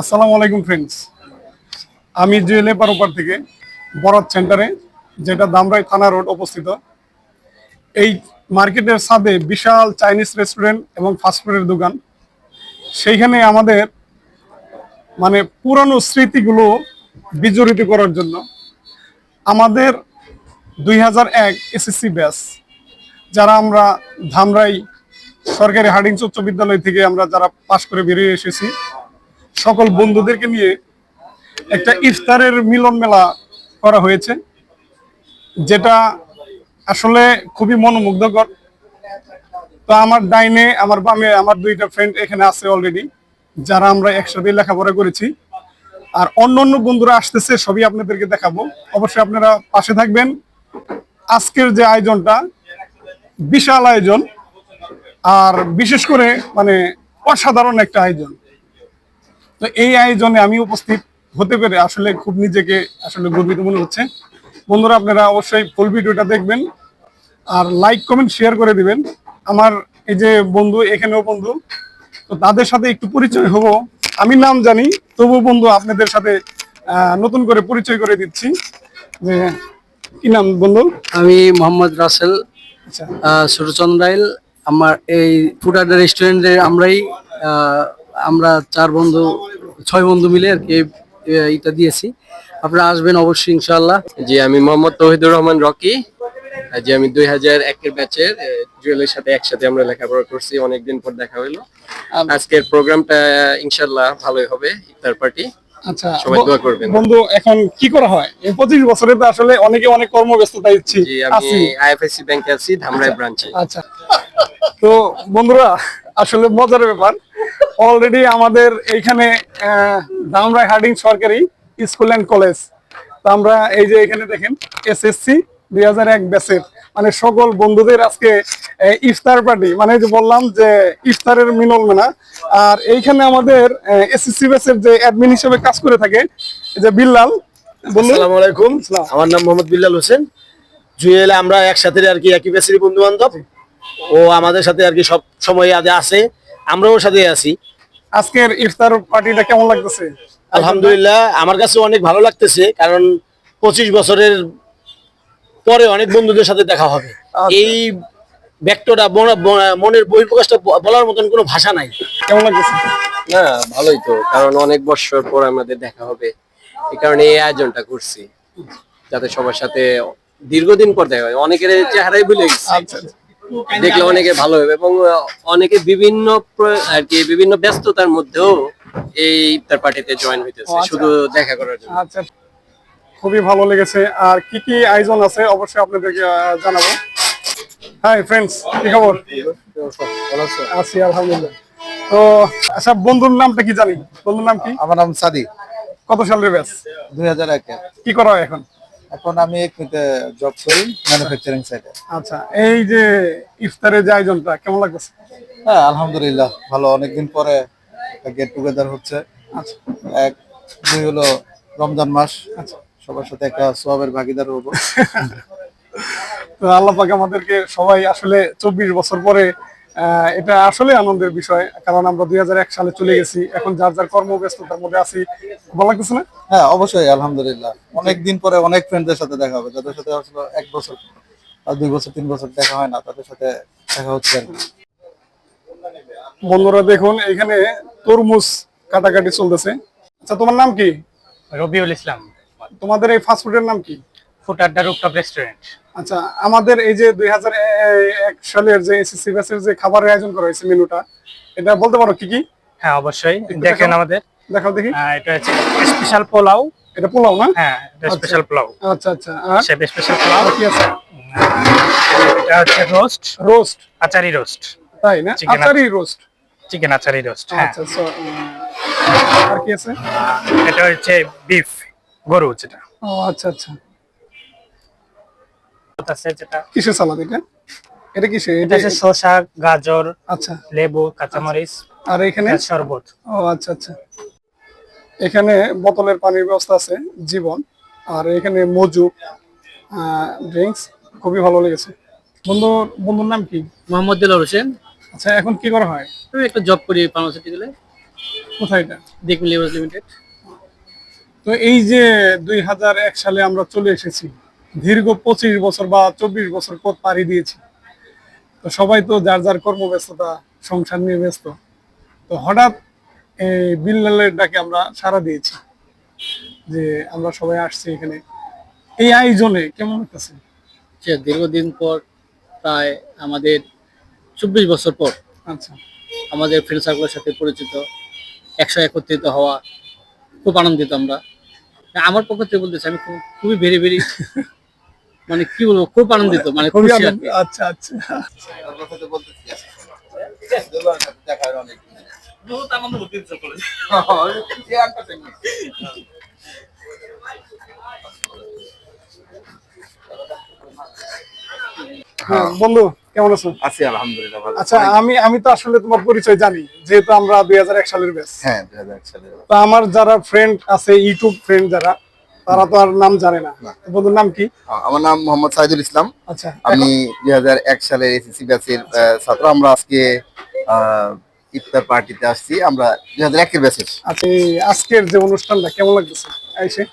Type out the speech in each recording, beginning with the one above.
আসসালামু আলাইকুম ফ্রেন্ডস আমি জুয়েলে পারোপার থেকে বরাত সেন্টারে, যেটা দামরাই থানা রোড অবস্থিত, এই মার্কেটের ছাদে বিশাল চাইনিজ রেস্টুরেন্ট এবং ফাস্টফুডের দোকান। সেইখানে আমাদের মানে পুরানো স্মৃতিগুলো বিজড়িত করার জন্য আমাদের দুই হাজার এক এসএসসি ব্যাস যারা আমরা ধামরাই সরকারি হার্ডিংস উচ্চ বিদ্যালয় থেকে আমরা যারা পাশ করে বেরিয়ে এসেছি সকল বন্ধুদেরকে নিয়ে একটা ইফতারের মিলন মেলা করা হয়েছে, যেটা আসলে খুবই মনোমুগ্ধকর। তো আমার ডাইনে, আমার বামে, আমার দুইটা ফ্রেন্ড এখানে আছে অলরেডি যারা আমরা একসাথে লেখাপড়া করেছি। আর অন্য অন্য বন্ধুরা আসতেছে, সবই আপনাদেরকে দেখাবো। অবশ্যই আপনারা পাশে থাকবেন। আজকের যে আয়োজনটা, বিশাল আয়োজন। আর বিশেষ করে মানে অসাধারণ একটা আয়োজন। তো এই আয়োজনে আমি উপস্থিত হতে পেরে আসলে খুব নিজেকে আসলে গর্বিত মনে হচ্ছে। বন্ধুরা আপনারা অবশ্যই ফুল ভিডিওটা দেখবেন আর লাইক কমেন্ট শেয়ার করে দিবেন। আমার এই যে বন্ধু এখানেও বন্ধু তো তাদের সাথে একটু পরিচয় হব। আমি নাম জানি তবু বন্ধু আপনাদের সাথে নতুন করে পরিচয় করে দিচ্ছি। যে কি নাম বন্ধু? আমি মোহাম্মদ রাসেল আচ্ছা। সুরচন্দ্রাইল আমার এই ফুড রেস্টুরেন্টে আমরাই আমরা চার বন্ধু ছয় বন্ধু মিলে আর কি এইটা দিয়েছি। আপনারা আসবেন অবশ্যই ইনশাআল্লাহ। জি আমি মোহাম্মদ তৌহিদুর রহমান রকি। যে আমি দুই হাজার একের ব্যাচের জুয়েলের সাথে একসাথে আমরা লেখাপড়া করছি অনেকদিন পর দেখা হইল। আজকের প্রোগ্রামটা ইনশাল্লাহ ভালোই হবে ইফতার পার্টি। আচ্ছা সবাই দোয়া করবেন। বন্ধু এখন কি করা হয়? এই বছরে তো আসলে অনেকে অনেক কর্মব্যস্ততা ইচ্ছি জি আমি আইএফএসসি ব্যাংকে আছি ধামরাই ব্রাঞ্চে। আচ্ছা। তো বন্ধুরা আসলে মজার ব্যাপার অলরেডি আমাদের এইখানে আহ, ধামরাই হার্ডিং সরকারি স্কুল অ্যান্ড কলেজ তো আমরা এই যে এখানে দেখেন এসএসসি দুই হাজার এক ব্যাচের মানে সকল বন্ধুদের আজকে ইফতার পার্টি মানে যে বললাম যে ইফতারের মিলন মেলা। আর এইখানে আমাদের এসএসসি ব্যাচের যে অ্যাডমিন হিসেবে কাজ করে থাকে যে বিল্লাল। আসসালামু আলাইকুম। আমার নাম মোহাম্মদ বিল্লাল হোসেন। জুয়েল আমরা একসাথে আর কি একই বেসেরই বন্ধু বান্ধব ও আমাদের সাথে আর কি সব সময় আজ আছে। আমরাও সাথে আছি। আজকের ইফতার পার্টিটা কেমন লাগতেছে? আলহামদুলিল্লাহ আমার কাছে অনেক ভালো লাগতেছে কারণ পঁচিশ বছরের পরে অনেক বন্ধুদের সাথে দেখা হবে। এই ব্যক্তটা মনের বহিঃপ্রকাশটা বলার মতন কোনো ভাষা নাই। কেমন লাগতেছে? না ভালোই তো কারণ অনেক বছর পর আমাদের দেখা হবে। এই কারণে এই আয়োজনটা করছি যাতে সবার সাথে দীর্ঘদিন পর দেখা হয়। অনেকের চেহারাই ভুলে গেছি। আচ্ছা। দেখলে অনেকে ভালো হবে এবং অনেকে বিভিন্ন আর কি বিভিন্ন ব্যস্ততার মধ্যেও এই ইফতার পার্টিতে জয়েন হইতেছে। আচ্ছা। শুধু দেখা করার জন্য। আচ্ছা। খুবই ভালো লেগেছে। আর কি কি আয়োজন আছে? অবশ্যই আপনাদেরকে জানাব। হাই ফ্রেন্ডস কি খবর? আছি আলহামদুলিল্লাহ। তো আচ্ছা বন্ধুর নামটা কি জানি? বন্ধুর নাম কি? আমার নাম সাদি কত সালের ব্যাচ? দুই হাজার একে। কি করা হয় এখন? এখন আমি একমিতে জব করি ম্যানুফ্যাকচারিং সাইডে আচ্ছা এই যে ইফতারের যে আয়োজনটা কেমন লাগতেছে? হ্যাঁ আলহামদুলিল্লাহ ভালো। অনেকদিন পরে গেট টুগেদার হচ্ছে। আচ্ছা। এক দুই হলো রমজান মাস। আচ্ছা। সবার সাথে একটা সোয়াবের ভাগিদার হব। তো আল্লাহ পাক আমাদেরকে সবাই আসলে চব্বিশ বছর পরে এটা আসলে আনন্দের বিষয় কারণ আমরা দুই হাজার এক সালে চলে গেছি। এখন যার যার কর্মব্যস্ততার মধ্যে আছি ভালো লাগতেছে না? হ্যাঁ অবশ্যই আলহামদুলিল্লাহ। অনেক দিন পরে অনেক ফ্রেন্ডদের সাথে দেখা হবে। যাদের সাথে আসলে এক বছর আর দুই বছর তিন বছর দেখা হয় না তাদের সাথে দেখা হচ্ছে আর। বন্ধুরা দেখুন এখানে তরমুজ কাটাকাটি চলতেছে। আচ্ছা তোমার নাম কি? রবিউল ইসলাম। তোমাদের এই ফাস্টফুডের নাম কি? ফুড আড্ডা রুপটপ রেস্টুরেন্ট আচ্ছা আমাদের এই যে দুই হাজার এক সালের যে এসএসসি ব্যাচের যে খাবারের আয়োজন করা হয়েছে মেনুটা এটা বলতে পারো কি কি? হ্যাঁ অবশ্যই। দেখেন আমাদের। দেখাও দেখি। এটা হচ্ছে স্পেশাল পোলাও। এটা পোলাও না? হ্যাঁ এটা স্পেশাল পোলাও। আচ্ছা আচ্ছা। আর? স্পেশাল পোলাও। কি আছে? এটা হচ্ছে রোস্ট রোস্ট আচারি রোস্ট তাই না? Achari roast chicken achari roast হ্যাঁ। আচ্ছা আর কি আছে? এটা হচ্ছে বিফ গরু যেটা। ও আচ্ছা আচ্ছা। আছে যেটা কিসের সালাদ এটা? এটা কিসে? এটা হচ্ছে শসা গাজর আচ্ছা। লেবু কাঁচামরিচ আর এখানে? শরবত। ও আচ্ছা আচ্ছা। এখানে বোতলের পানির ব্যবস্থা আছে জীবন। আর এখানে মজু ড্রিঙ্কস খুবই ভালো লেগেছে। বন্ধু বন্ধুর নাম কি? মোহাম্মদ দিল হোসেন। আচ্ছা এখন কি করা হয়? আমি একটা জব করি ফার্মাসিউটিক্যালে কোথায় এটা? দেখুন লেবার্স লিমিটেড। তো এই যে দুই হাজার এক সালে আমরা চলে এসেছি দীর্ঘ পঁচিশ বছর বা চব্বিশ বছর পর পাড়ি দিয়েছি। তো সবাই তো যার যার কর্মব্যস্ততা সংসার নিয়ে ব্যস্ত তো হঠাৎ এই বিল্লালের ডাকে আমরা সাড়া দিয়েছি যে আমরা সবাই আসছি এখানে। এই আয়োজনে কেমন লাগতেছে? দীর্ঘদিন পর প্রায় আমাদের চব্বিশ বছর পর আচ্ছা। আমাদের ফ্রেন্ড সার্কেলের সাথে পরিচিত একশো একত্রিত হওয়া খুব আনন্দিত আমরা। আমার পক্ষ থেকে বলতেছি আমি খুব- খুবই ভেরি ভেরি মানে কি বলব খুব আনন্দিত মানে খুবই আনন্দ। আচ্ছা আচ্ছা। হ্যাঁ, বন্ধু কেমন আছো? আছি আলহামদুলিল্লাহ ভালো। আচ্ছা আমি আমি তো আসলে তোমার পরিচয় জানি যেহেতু আমরা দুই হাজার এক সালের ব্যাচ হ্যাঁ দুই হাজার এক আমার যারা ফ্রেন্ড আছে ইউটিউব ফ্রেন্ড যারা তারা তো আর নাম জানে না। বন্ধুর নাম কি? আমার নাম মোহাম্মদ সাইদুল ইসলাম। আচ্ছা। আমি দুই হাজার এক সালের এসএসসি ব্যাচের আহ, ছাত্র। আমরা আজকে আহ, ইফতার পার্টিতে আসছি। আমরা দুই হাজার একের ব্যাচের। আচ্ছা আজকের যে অনুষ্ঠানটা কেমন লাগতেছে? এসে?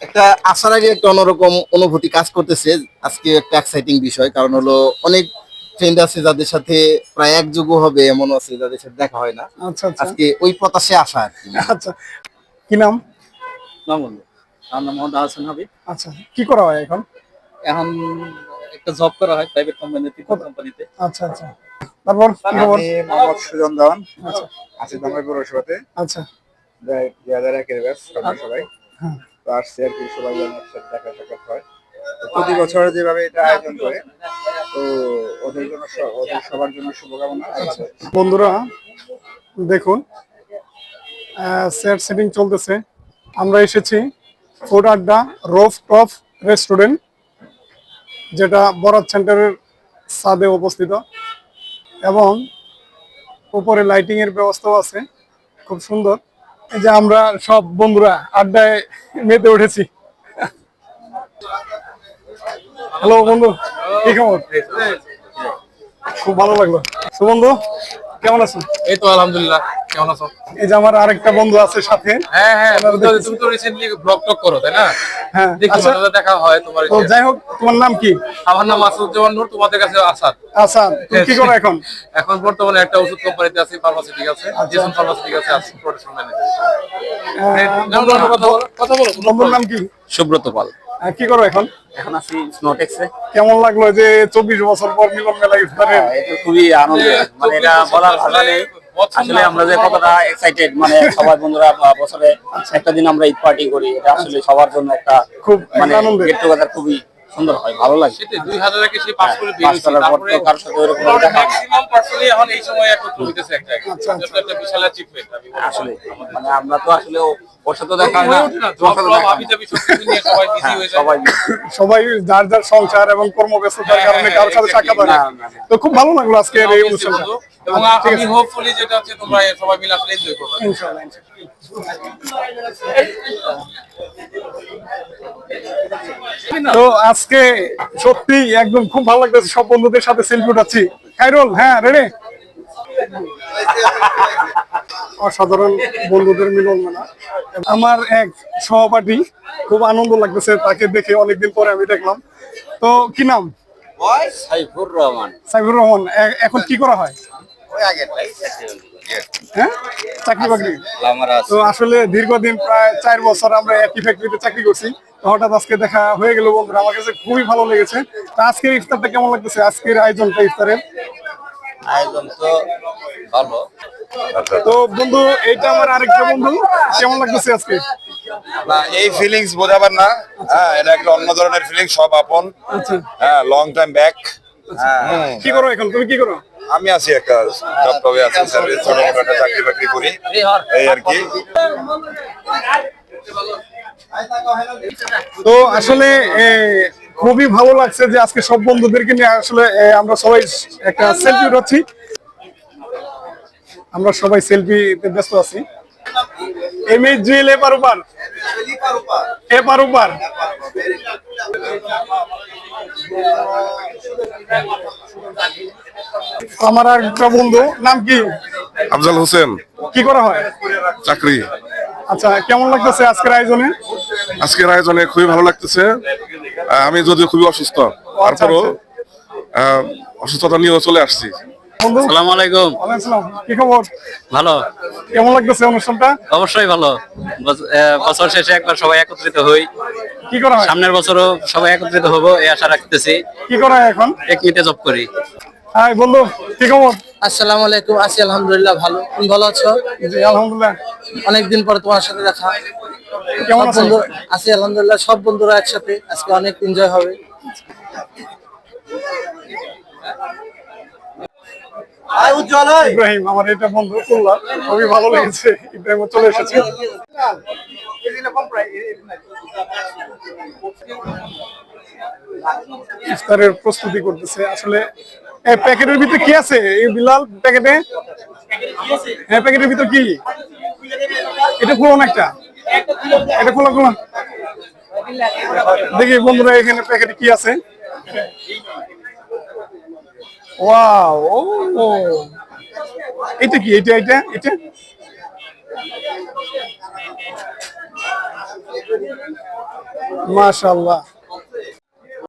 একটা আসার আগে একটা অন্যরকম অনুভূতি কাজ করতেছে। আজকে একটা এক্সাইটিং বিষয় কারণ হলো অনেক ফ্রেন্ড আছে যাদের সাথে প্রায় এক যুগ হবে এমন আছে যাদের সাথে দেখা হয় না। আচ্ছা আচ্ছা। আজকে ওই প্রত্যাশে আসা আর কি। আচ্ছা। কি নাম? না বন্ধু আমার নাম মোহাম্মদ হাসান হাবিব আচ্ছা কি করা হয় এখন? এখন একটা জব করা হয় প্রাইভেট কোম্পানিতে কোম্পানিতে আচ্ছা আচ্ছা। তারপর কি খবর? আমি মোহাম্মদ সুজন দেওয়ান আচ্ছা। আছি দামাই পৌরসভাতে। আচ্ছা। দুই হাজার একের ব্যাস সবাই হ্যাঁ। তো আসছি আর কি সবাই দেখা সাক্ষাৎ হয়। প্রতি বছর যেভাবে এটা আয়োজন করে তো ওদের জন্য ওদের সবার জন্য শুভকামনা। আচ্ছা। বন্ধুরা দেখুন সেট সেটিং চলতেছে। আমরা এসেছি। ফুড আড্ডা, রোফ টপ রেস্টুরেন্ট, যেটা বরাত সেন্টারের সাদে অবস্থিত এবং উপরে লাইটিং এর ব্যবস্থাও আছে, খুব সুন্দর। এই যে আমরা সব বন্ধুরা আড্ডায় মেতে উঠেছি। হ্যালো বন্ধু, কি খবর? খুব ভালো লাগল। তো বন্ধু কেমন আছো এই তো আলহামদুলিল্লাহ। কেমন আছো? এই যে আমার আরেকটা বন্ধু আছে সাথে। হ্যাঁ হ্যাঁ তুমি তো- তুমি তো রিসেন্টলি ব্লগ টক করো তাই না? হ্যাঁ দেখি আচ্ছা। দেখা হয় তোমার তো যাই হোক তোমার নাম কি? আমার নাম আসাদুজ্জামান নূর তোমাদের কাছে আসাদ। আচ্ছা তুমি কি করো এখন? এখন বর্তমানে একটা ওষুধ কোম্পানিতে আছি ফার্মাসিউটিক আছে আচ্ছা। জেসন ফার্মাসিউটিক আছে আছি প্রোডাকশন ম্যানেজার কথা বলো কথা বলো বন্ধুর নাম কি? সুব্রত পাল। কি করো এখন? এখন আছি স্নোটেক্সে কেমন লাগল যে চব্বিশ বছর পর মিলন মেলা ইফতারের এটা খুবই আনন্দের মানে এটা বলার ভাষা নেই। আসলে আমরা যে কতটা এক্সাইটেড মানে সবাই বন্ধুরা বছরে একটা দিন আমরা ঈদ পার্টি করি। এটা আসলে সবার জন্য একটা খুব মানে গেট টুগেদার খুবই সুন্দর হয় ভালো লাগে সেটাই দুই হাজার একে পাস করে পাস বেরিয়েছি করার পর তারপরে কারোর সাথে ওরকম দেখা হয় না। ম্যাক্সিমাম পার্সেন্টলি এখন এই সময় একত্র হইতেছে এক জায়গায় আচ্ছা, আচ্ছা। এটা একটা বিশাল অ্যাচিভমেন্ট আমি আসলে মানে আমরা তো আসলে ওর সাথে দেখা হয় না হয়ে হয় নিয়ে সবাই busy হ্যাঁ, হয়ে যায়। সবাই সবাই যার যার সংসার এবং কর্মব্যস্ততার হ্যাঁ, কারণে হ্যাঁ, কারোর সাথে সাক্ষাৎ হয় না। না, না। তো খুব ভালো লাগল আজকে এই অনুষ্ঠানটা এবং আচ্ছা, আমি হোপফুলি যেটা হচ্ছে তোমরা সবাই মিলে আসলে এনজয় করবে ইনশাআল্লাহ, ইনশাআল্লাহ। তো আজকে সত্যি একদম খুব ভালো লাগতেছে সব বন্ধুদের সাথে সেলফি উঠাচ্ছি। খাইরুল হ্যাঁ রেডি অসাধারণ বন্ধুদের মিলন মেলা। আমার এক সহপাঠী খুব আনন্দ লাগতেছে তাকে দেখে অনেকদিন পরে আমি দেখলাম। তো কি নাম? সাইফুর রহমান। সাইফুর রহমান এখন কি করা হয়? হ্যাঁ? চাকরি বাকরি? তো আসলে দীর্ঘদিন প্রায় চার বছর আমরা একই ফ্যাক্টরিতে চাকরি করছি। হঠাৎ আজকে দেখা হয়ে গেল বন্ধুরা আমার কাছে খুবই ভালো লেগেছে। তো আজকের ইফতারটা কেমন লাগতেছে? আজকের আয়োজনটা ইফতারের? আয়োজন তো ভালো। তো বন্ধু এইটা আমার আরেকটা বন্ধু। কেমন লাগতেছে আজকে? না এই ফিলিংস বোঝাবার না। হ্যাঁ এটা একটা অন্য ধরনের ফিলিংস সব আপন। আচ্ছা। হ্যাঁ লং টাইম ব্যাক কি করো এখন? তুমি কি করো? আমি আছি একটা জব আছি সার্ভিস একটা চাকরি বাকরি করি। এই আর কি। তো আসলে খুবই ভালো লাগছে যে আজকে সব বন্ধুদেরকে নিয়ে আসলে আমরা সবাই একটা সেলফি উঠাচ্ছি। আমরা সবাই সেলফিতে ব্যস্ত আছি। এপার ওপার এপার ওপার আমার একটা বন্ধু নাম কি? আফজাল হোসেন। কি করা হয়? চাকরি। আচ্ছা কেমন লাগতেছে আজকের আয়োজনে? আজকের আয়োজনে খুবই ভালো লাগতেছে। আমি যদিও খুবই অসুস্থ তারপরও অসুস্থতা নিয়েও চলে আসছি। সালাম আলাইকুম। আসসালাম। কি খবর? ভালো। কেমন লাগতেছে অনুষ্ঠানটা? অবশ্যই ভালো। আহ, বছর শেষে একবার সবাই একত্রিত হই। কি করা হয়? সামনের বছরও সবাই একত্রিত হব এই আশা রাখতেছি। কি করা হয় এখন? এক মিনিটে জব করি। হাই বন্ধু কি খবর? আসসালামু আলাইকুম আছি আলহামদুলিল্লাহ ভালো। তুমি ভালো আছো? জি আলহামদুলিল্লাহ। অনেকদিন পরে তোমার সাথে দেখা। কেমন বন্ধু আছি আলহামদুলিল্লাহ সব বন্ধুরা একসাথে। আজকে অনেক এনজয় হবে। ইব্রাহিম আমার এটা বন্ধু খুবই ভালো লেগেছে। ইব্রাহিম চলে এসেছে। ইফতারের প্রস্তুতি করতেছে। আসলে এই প্যাকেটের ভিতরে কি আছে? এই বিলাল প্যাকেটে? হ্যাঁ প্যাকেটের ভিতর কি? এটা খুলো না একটা। এটা খোলা খোলা দেখি বন্ধুরা, এখানে প্যাকেটে কি আছে? ওয়াও, ও। এটা কি? এটা এটা এটা? মাশাআল্লাহ।